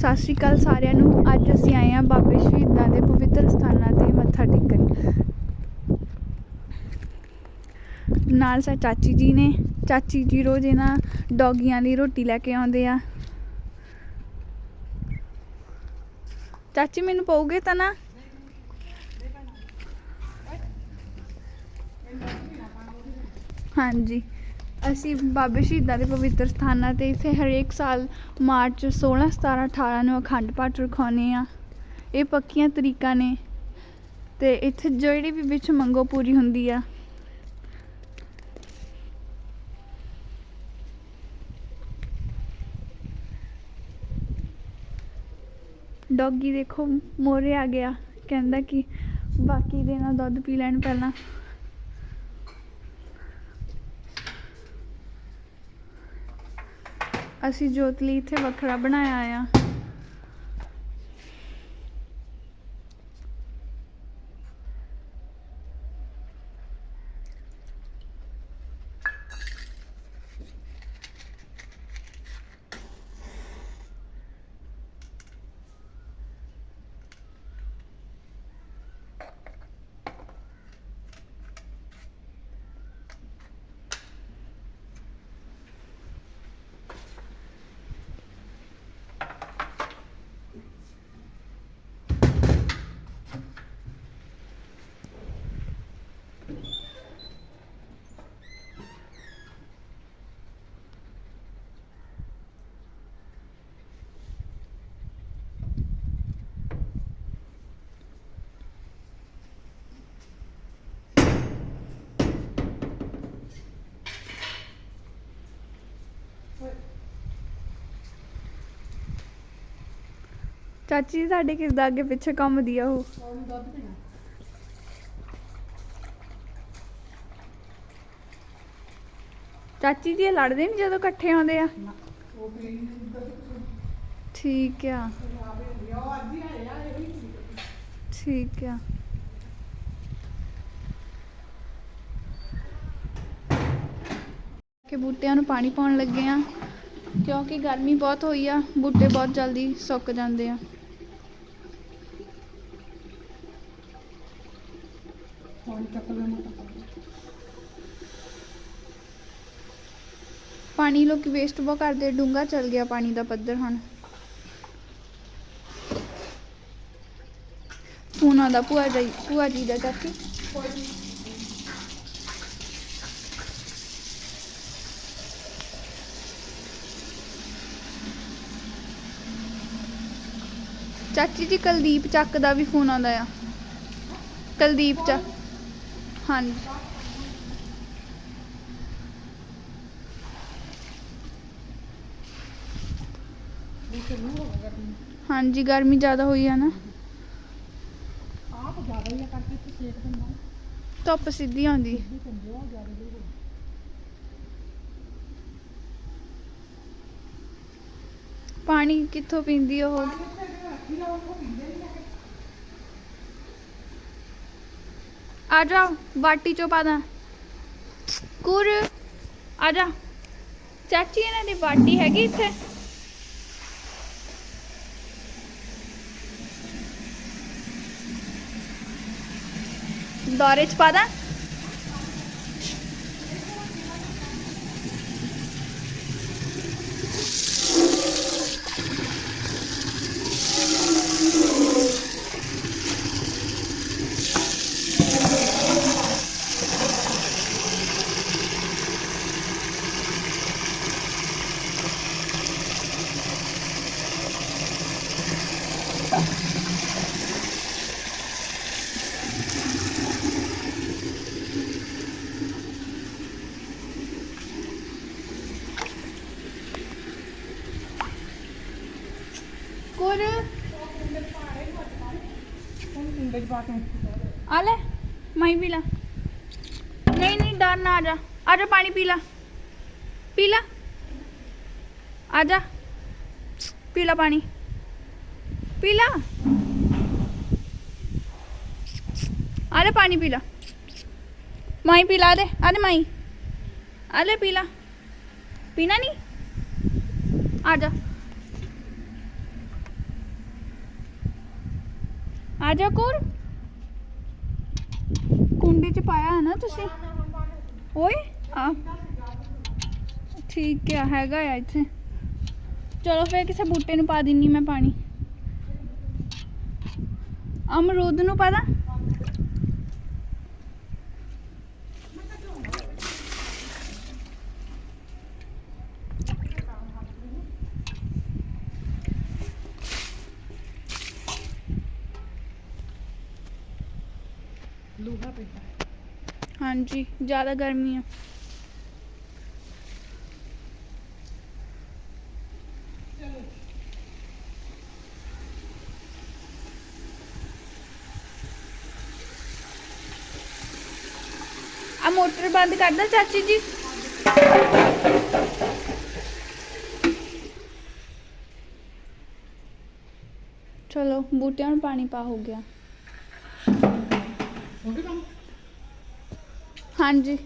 ਸਤਿ ਸ਼੍ਰੀ ਅਕਾਲ ਸਾਰਿਆਂ ਨੂੰ। ਅੱਜ ਅਸੀਂ ਆਏ ਹਾਂ ਬਾਬੇ ਸ਼ਹੀਦਾਂ ਦੇ ਪਵਿੱਤਰ ਸਥਾਨਾਂ ਤੇ ਮੱਥਾ ਟੇਕਣ। ਨਾਲ ਸਾ ਚਾਚੀ ਜੀ ਨੇ। ਚਾਚੀ ਜੀ ਰੋਜ਼ ਇਹਨਾਂ ਡੌਗੀਆਂ ਲਈ ਰੋਟੀ ਲੈ ਕੇ ਆਉਂਦੇ ਆ। ਚਾਚੀ, ਮੈਨੂੰ ਪਊਗੇ ਤਾਂ ਨਾ? ਹਾਂਜੀ। ਅਸੀਂ ਬਾਬੇ ਸ਼ਹੀਦਾਂ ਦੇ ਪਵਿੱਤਰ ਸਥਾਨਾਂ ਤੇ ਇੱਥੇ ਹਰੇਕ ਸਾਲ ਮਾਰਚ 16 17 18 ਨੂੰ ਅਖੰਡ ਪਾਠ ਰਖਾਉਂਦੇ ਹਾਂ। ਇਹ ਪੱਕੀਆਂ ਤਰੀਕਾਂ ਨੇ ਤੇ ਇੱਥੇ ਜਿਹੜੀ ਵੀ ਵਿੱਚ ਮੰਗੋ ਪੂਰੀ ਹੁੰਦੀ ਆ। ਡੌਗੀ ਦੇਖੋ, ਮੋਰੇ ਆ ਗਿਆ। ਕਹਿੰਦਾ ਕਿ ਬਾਕੀ ਦੇ ਨਾਲ ਦੁੱਧ ਪੀ ਲੈਣ ਪਹਿਲਾਂ। ਅਸੀਂ ਜੋਤ ਲਈ ਇੱਥੇ ਵੱਖਰਾ ਬਣਾਇਆ ਆ। ਚਾਚੀ ਸਾਡੇ ਕਿਰਦਾ ਅੱਗੇ ਪਿੱਛੇ ਘੁੰਮਦੀ ਆ ਉਹ। ਚਾਚੀ ਜੀ ਇਹ ਲੜਦੇ ਨਹੀਂ ਜਦੋਂ ਇਕੱਠੇ ਆਉਂਦੇ ਆ? ਠੀਕ ਆ। ਠੀਕ ਆ। ਕਿ ਬੂਟਿਆਂ ਨੂੰ ਪਾਣੀ ਪਾਉਣ ਲੱਗੇ ਆ ਕਿਉਂਕਿ ਗਰਮੀ ਬਹੁਤ ਹੋਈ ਆ ਬੂਟੇ ਬਹੁਤ ਜਲਦੀ ਸੁੱਕ ਜਾਂਦੇ ਆ। ਪਾਣੀ ਲੋਕੀ ਵੇਸਟ ਬਹੁਤ ਕਰਦੇ ਡੂੰਗਾ ਚੱਲ ਗਿਆ ਪਾਣੀ ਦਾ ਪੱਧਰ ਹੁਣ। ਫੋਨ ਆਉਂਦਾ ਭੂਆ ਜੀ ਭੂਆ ਜੀ ਦਾ ਚਾਚੀ। ਚਾਚੀ ਜੀ ਕੁਲਦੀਪ ਚੱਕ ਦਾ ਵੀ ਫੋਨ ਆਉਂਦਾ ਆ। ਕੁਲਦੀਪ ਚੱਕ। ਹਾਂਜੀ। ਹਾਂਜੀ ਗਰਮੀ ਜ਼ਿਆਦਾ ਹੋਈ ਆ ਨਾ। ਆਪ ਜ਼ਿਆਦਾ ਹੀ ਕਰਕੇ ਤੇ ਸੇਕ ਦਿੰਦਾ। ਧੁੱਪ ਸਿੱਧੀ ਆਉਂਦੀ। ਪਾਣੀ ਕਿੱਥੋਂ ਪੀਂਦੀ ਉਹ? ਆ ਜਾ, ਬਾਟੀ ਚੋਂ ਪਾ ਦਾਂ। ਕੁਰ, ਆ ਜਾ। ਚਾਚੀ ਇਹਨਾਂ ਦੀ ਬਾਟੀ ਹੈਗੀ ਇੱਥੇ? ਦੌਰੇ ਚ ਪਾ ਦਾਂ? ਕੁਰ ਹੁਣ ਚ ਪਾ ਕੇ ਆ ਲੈ ਮੈਂ ਪੀ ਲਾ ਨਹੀਂ ਨਹੀਂ ਡਰ ਨਾ ਆ ਜਾ ਆ ਜਾ ਪਾਣੀ ਪੀ ਲਾ ਪੀ ਲਾ ਆ ਜਾ ਪੀ ਲਾ ਪਾਣੀ ਪੀ ਲਾ ਆ ਲੈ ਪਾਣੀ ਪੀ ਲਾ ਮਾਈ ਪੀ ਲਾ ਦੇ ਆ ਦੇ ਮਾਈ ਆ ਲੈ ਪੀ ਲਾ ਪੀਣਾ ਨਹੀਂ ਆ ਜਾ ਆ ਜਾ ਕੋਰ। ਕੁੰਡੀ ਚ ਪਾਇਆ ਹੈ ਨਾ ਤੁਸੀਂ? ਓਏ, ਆ। ਠੀਕ ਆ, ਹੈਗਾ ਆ ਇੱਥੇ। ਚਲੋ ਫੇਰ ਕਿਸੇ ਬੂਟੇ ਨੂੰ ਪਾ ਦਿੰਨੀ ਮੈਂ ਪਾਣੀ। ਅਮਰੂਦ ਨੂੰ ਪਤਾ ਲੂਹਾ ਪੈਂਦਾ ਹਾਂਜੀ ਜ਼ਿਆਦਾ ਗਰਮੀ ਆ ਆ ਮੋਟਰ ਬੰਦ ਕਰ ਦੋ ਚਾਚੀ ਜੀ ਚਲੋ ਬੂਟਿਆਂ ਨੂੰ ਪਾਣੀ ਪਾ ਹੋ ਗਿਆ ਹੋ ਗਿਆ ਕੰਮ ਹਾਂਜੀ।